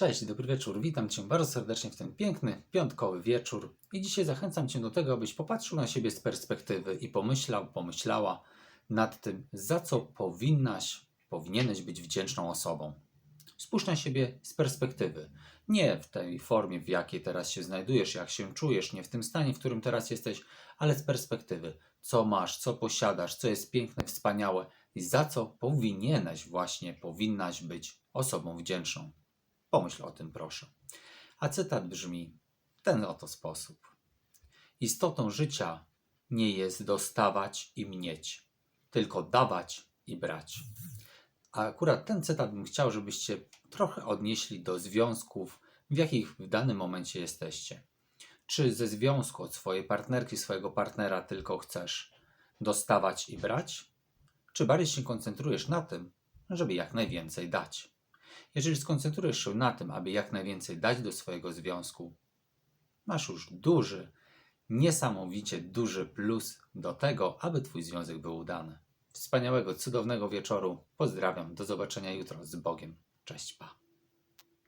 Cześć, dobry wieczór. Witam Cię bardzo serdecznie w ten piękny, piątkowy wieczór. I dzisiaj zachęcam Cię do tego, abyś popatrzył na siebie z perspektywy i pomyślał, pomyślała nad tym, za co powinnaś, powinieneś być wdzięczną osobą. Spójrz na siebie z perspektywy. Nie w tej formie, w jakiej teraz się znajdujesz, jak się czujesz, nie w tym stanie, w którym teraz jesteś, ale z perspektywy. Co masz, co posiadasz, co jest piękne, wspaniałe i za co powinieneś właśnie, powinnaś być osobą wdzięczną. Pomyśl o tym, proszę. A cytat brzmi w ten oto sposób: Istotą życia nie jest dostawać i mieć, tylko dawać i brać. A akurat ten cytat bym chciał, żebyście trochę odnieśli do związków, w jakich w danym momencie jesteście. Czy ze związku od swojej partnerki, swojego partnera tylko chcesz dostawać i brać? Czy bardziej się koncentrujesz na tym, żeby jak najwięcej dać? Jeżeli skoncentrujesz się na tym, aby jak najwięcej dać do swojego związku, masz już duży, niesamowicie duży plus do tego, aby Twój związek był udany. Wspaniałego, cudownego wieczoru. Pozdrawiam. Do zobaczenia jutro z Bogiem. Cześć, pa.